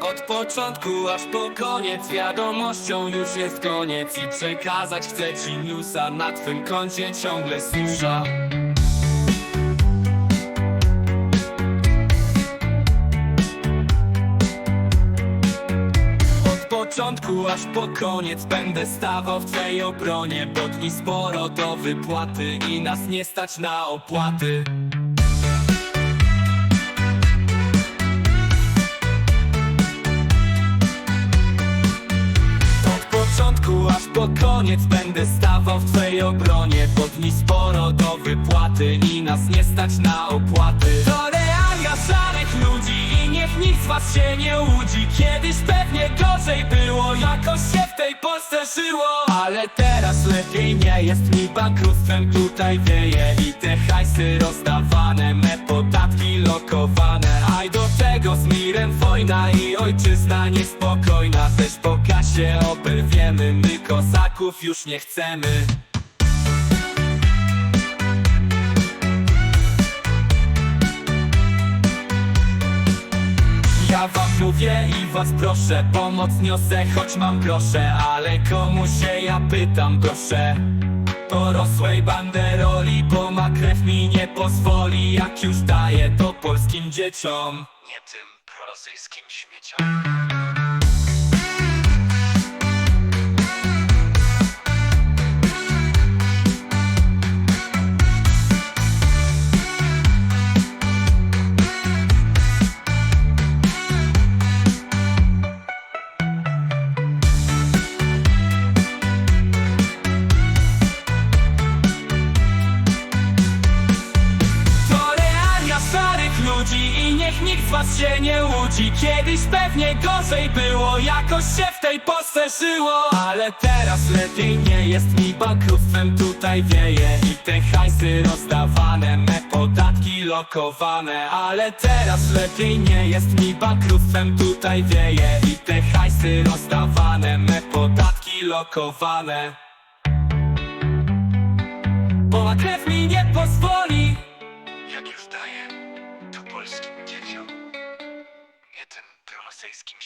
Od początku aż po koniec Wiadomością już jest koniec I przekazać chcę ci newsa Na twym koncie ciągle susza początku aż po koniec. Będę stawał w twej obronie Bo dni sporo do wypłaty I nas nie stać na opłaty. Początku aż po koniec będę stawał w twej obronie Bo sporo do wypłaty i nas nie stać na opłaty Realia szarych ludzi i niech z was się nie łudzi. Kiedyś pewnie gorzej było, jakoś się w tej Polsce żyło. Ale teraz lepiej nie jest mi bankructwem tutaj wieje I te hajsy rozdawane, me podatki lokowane. A i do tego z mirem wojna i ojczyzna niespokojna. Też po kasie oberwiemy, my kozaków już nie chcemy Ja wam mówię i was proszę Pomoc niosę, choć mam grosze Ale komu się ja pytam, proszę. Porosłej banderoli Bo ma krew mi nie pozwoli Jak już daję to polskim dzieciom. Nie tym prorosyjskim śmieciom ludzi i niech nikt z was się nie łudzi. Kiedyś pewnie gorzej było, jakoś się w tej Polsce żyło. Ale teraz lepiej nie jest mi bankructwem tutaj wieje. I te hajsy rozdawane, me podatki lokowane. Ale teraz lepiej nie jest mi bankructwem tutaj wieje. I te hajsy rozdawane, me podatki lokowane. Bo krew mi nie pozwoli. Jak już daję, polskim dzieciom, prorosyjskim śmieciom.